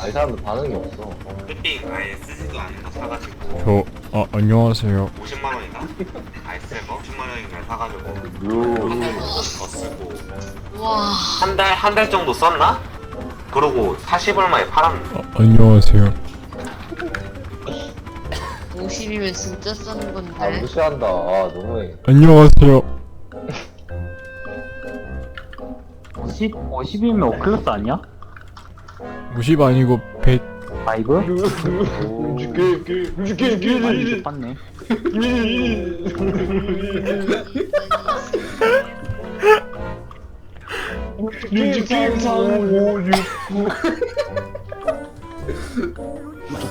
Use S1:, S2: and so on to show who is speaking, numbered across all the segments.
S1: 아, 이 사람들 반응이 없어.
S2: 끝빙 아예 쓰지도 않은 거 사가지고
S3: 저, 아, 안녕하세요.
S2: 50만 원이다. 아이스레버 10만 원인가 사가지고
S1: 요.
S2: 한달 정도 더 쓰고
S4: 와
S2: 한 달 한 달 정도 썼나? 그러고 40얼마에 팔았는데
S3: 아, 안녕하세요.
S4: 50이면 진짜 싼
S1: 아,
S4: 건데
S1: 무시한다. 아, 너무해.
S3: 안녕하세요.
S5: 50, 50이면 오클러스 아니야?
S3: 50 아니고 100
S1: 5? 그, 그, 그, 그,
S5: 많이
S1: 그,
S5: 높았네.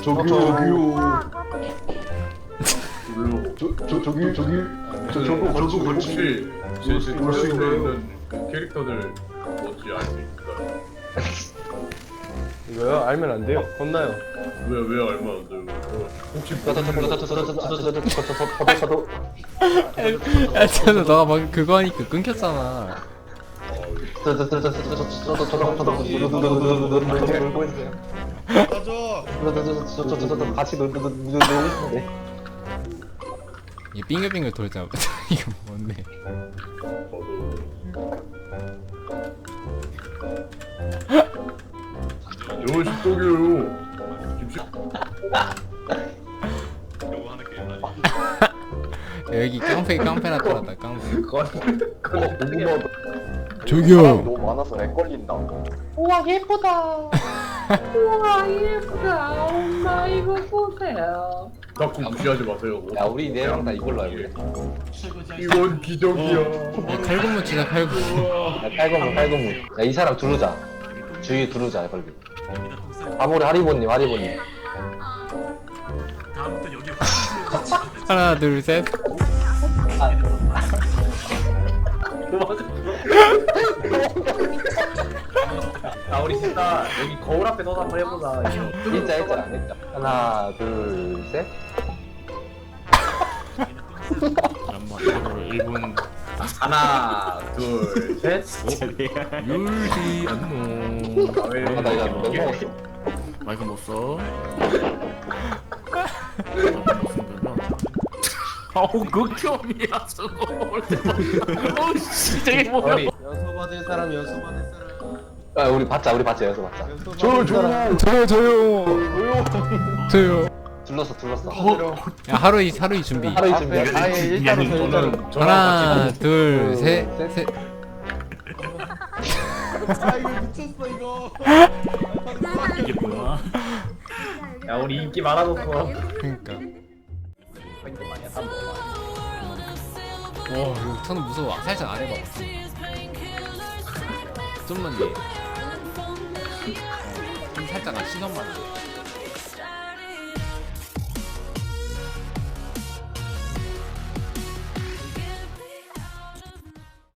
S1: 저, 저기요, 저기요. 저, 저, 저기, 저기. 저, 저거, 저거
S6: 같이 올수 있는 캐릭터들 뭔지 아십니까?
S7: 이거요? 알면 안 돼요? 혼나요.
S6: 왜, 왜 얼마 안 돼요? 혹시
S1: 뭐- 아,
S3: 야, 쟤는 너가 방금 그거 하니까 끊겼잖아.
S1: 이
S3: 빙글빙글 돌잖아. 이거 뭔데?
S6: 쪽이에요.
S3: 김씨. 여기 깡패 깡패 나타났다 깡패.
S1: 너무 많아.
S3: 저기요.
S1: 아, 너무 많아서 애 걸린다. 우와 예쁘다. 우와 예쁘다. 엄마 이거 보세요.
S6: 자꾸 무시하지 마세요.
S1: 야 우리 네 내랑 다 이걸로 알고
S6: 이건 기적이야.
S3: 어, 야, 칼군무 치자 칼군무
S1: 야 깔고무 깔고무. 야이 사람 두르자. 주위 두르자 걸리. 아무리 하리보님, 하리보님.
S3: 하나, 둘, 셋.
S7: 아, 우리 진짜 여기 거울 앞에 서서 한번 해보자.
S1: 일자, 일자, 일자. 하나, 둘, 셋.
S3: 잠깐만, 이거 1분.
S7: 하나, 둘, 셋.
S3: 율지, 안녕.
S7: 아, 왜
S1: 아, 나 이거 몇 먹었어?
S3: 마이크 못 써. 어우 극혐이야 저거. 때마다 어우 씨 저게 뭐야.
S7: 우리
S8: 연수 받을 사람 연수 받을 사람.
S1: 아, 우리 받자, 우리 받자, 여기서 받자.
S8: 연수
S1: 저,
S8: 받을 사람.
S3: 저요 저요 저요
S1: 둘렀어, 둘렀어.
S3: 야 하루 이 하루 이 준비.
S1: 하루 준비.
S8: 아예 일자로 서 일자로
S3: 하나 둘셋셋.
S8: 아 이거 미쳤어 이거
S7: 야, 우리 인기 많아졌어.
S3: 그러니까. 와 이거 저는 무서워. 살짝 안 해봐 좀만 내 어, 좀 살짝 안 시선만 내